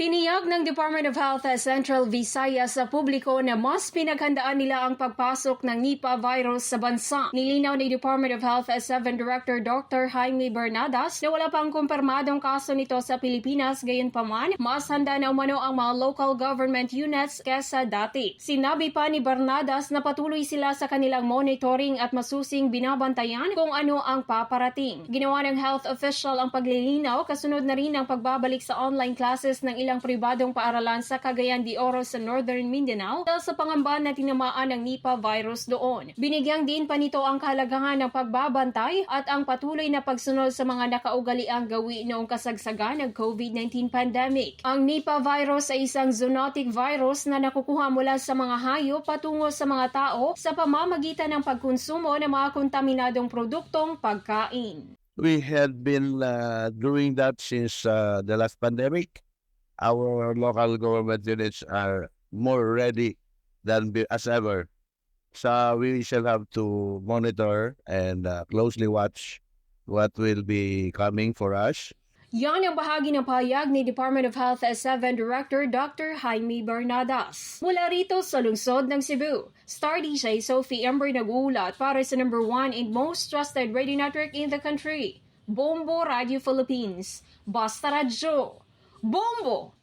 Tiniyag ng Department of Health sa Central Visayas sa publiko na mas pinaghandaan nila ang pagpasok ng Nipah virus sa bansa. Nilinaw ni Department of Health 7 Director Dr. Jaime Bernadas na wala pang kumpirmadong kaso nito sa Pilipinas gayunpaman, mas handa na umano ang mga local government units kesa dati. Sinabi pa ni Bernadas na patuloy sila sa kanilang monitoring at masusing binabantayan kung ano ang paparating. Ginawa ng health official ang paglilinaw kasunod na rin ang pagbabalik sa online classes ng ilang pribadong paaralan sa Cagayan de Oro sa Northern Mindanao dahil sa pangamba na tinamaan ng Nipah virus doon. Binigyang din pa nito ang kahalagahan ng pagbabantay at ang patuloy na pagsunod sa mga nakaugaliang gawi noong kasagsagan ng COVID-19 pandemic. Ang Nipah virus ay isang zoonotic virus na nakukuha mula sa mga hayop patungo sa mga tao sa pamamagitan ng pagkonsumo ng mga kontaminadong produktong pagkain. we had been uh, doing that since uh, the last pandemic. Our local government units are more ready than as ever. So we shall have to monitor and uh, closely watch what will be coming for us. Yan ang bahagi ng pahayag ni Department of Health S7 Director Dr. Jaime Bernadas. Mula rito sa lungsod ng Cebu, Star DJ Sophie Ember nag-uulat para sa number one and most trusted radio network in the country, Bombo Radio Philippines. Basta Radyo. Bombo!